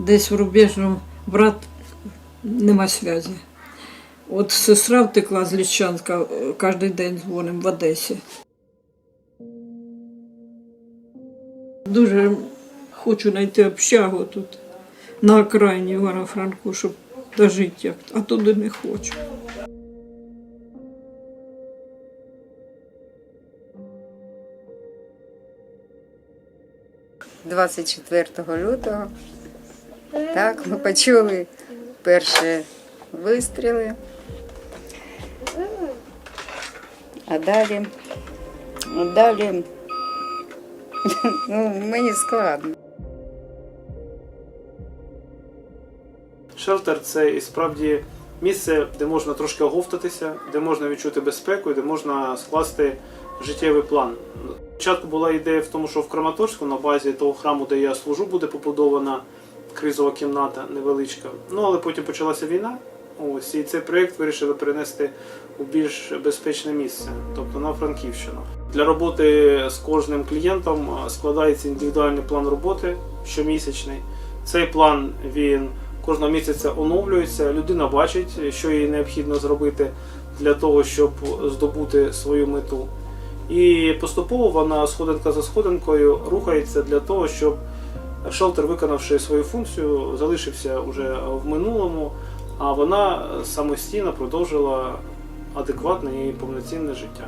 десь в рубежному брат нема зв'язі. От сестра втекла з Ліщанська, е, кожен день дзвонимо в Одесі. Дуже хочу знайти общагу тут, на окраїні Івано-Франку, щоб дожити як, а туди не хочу. – 24 лютого. Так, ми почули перші вистріли. А далі, а далі ну, мені складно. Шелтер це і справді місце, де можна трошки оговтатися, де можна відчути безпеку, де можна скласти життєвий план. Спочатку була ідея в тому, що в Краматорську на базі того храму, де я служу, буде побудована кризова кімната невеличка. Ну але потім почалася війна. Ось і цей проєкт вирішили перенести у більш безпечне місце, тобто на Франківщину. Для роботи з кожним клієнтом складається індивідуальний план роботи щомісячний. Цей план він кожного місяця оновлюється. Людина бачить, що їй необхідно зробити для того, щоб здобути свою мету. І поступово вона сходинка за сходинкою рухається для того, щоб шелтер, виконавши свою функцію, залишився вже в минулому, а вона самостійно продовжила адекватне і повноцінне життя.